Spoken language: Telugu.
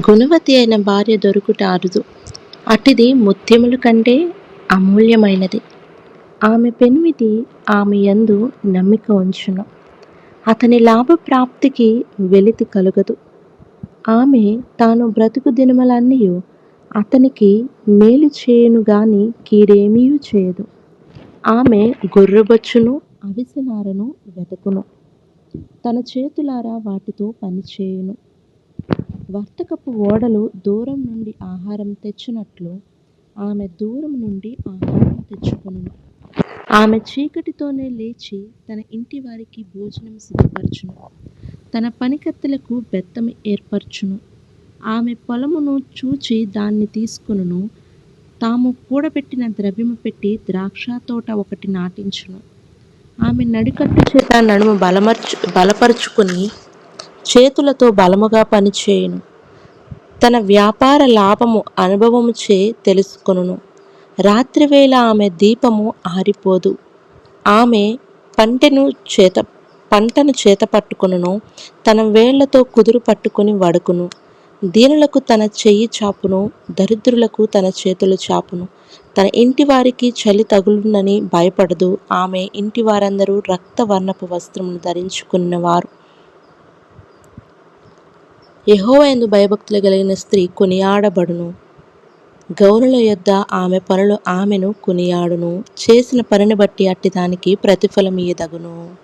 గుణవతి అయిన భార్య దొరుకుట అరుదు. అటిది ముత్యముల కంటే అమూల్యమైనది. ఆమె పెనిమిటి ఆమె యందు నమ్మిక ఉంచును. అతని లాభప్రాప్తికి వెలితి కలుగదు. ఆమె తాను బ్రతుకు దినములన్నీ అతనికి మేలు చేయును గాని కీడేమీ చేయదు ఆమె గొర్రెబొచ్చును అవిసెనారను వెతకును. తన చేతులారా వాటితో పనిచేయును వర్తకపు ఓడలు దూరం నుండి ఆహారం తెచ్చినట్లు ఆమె దూరం నుండి ఆహారం తెచ్చుకొనును. ఆమె చీకటితోనే లేచి తన ఇంటి వారికి భోజనం సిద్ధపరచును. తన పనికత్తెలకు బెత్తం ఏర్పరచును. ఆమె పొలమును చూచి దాన్ని తీసుకొనును. తాము కూడబెట్టిన ద్రవ్యము పెట్టి ద్రాక్ష తోట ఒకటి నాటించును. ఆమె నడికట్టు చేత నడుము బలమర్చు బలపరుచుకుని చేతులతో బలముగా పనిచేయును. తన వ్యాపార లాభము అనుభవము చే తెలుసుకొనును. రాత్రివేళ ఆమె దీపము ఆరిపోదు. ఆమె పంటను చేత పంటను చేత పట్టుకును తన వేళ్ళతో కుదురు పట్టుకొని వడుకును. దీనులకు తన చెయ్యి చాపును. దరిద్రులకు తన చేతులు చాపును. తన ఇంటి వారికి చలి తగులునని భయపడదు. ఆమె ఇంటి వారందరూ రక్తవర్ణపు వస్త్రమును ధరించుకున్నవారు. ఎందు భయభక్తులు కలిగిన స్త్రీ కొనియాడబడును. గౌరుల యొద్ద ఆమె పనులు ఆమెను కొనియాడును. చేసిన పనిని బట్టి అట్టి దానికి ప్రతిఫలమియ్యదగును.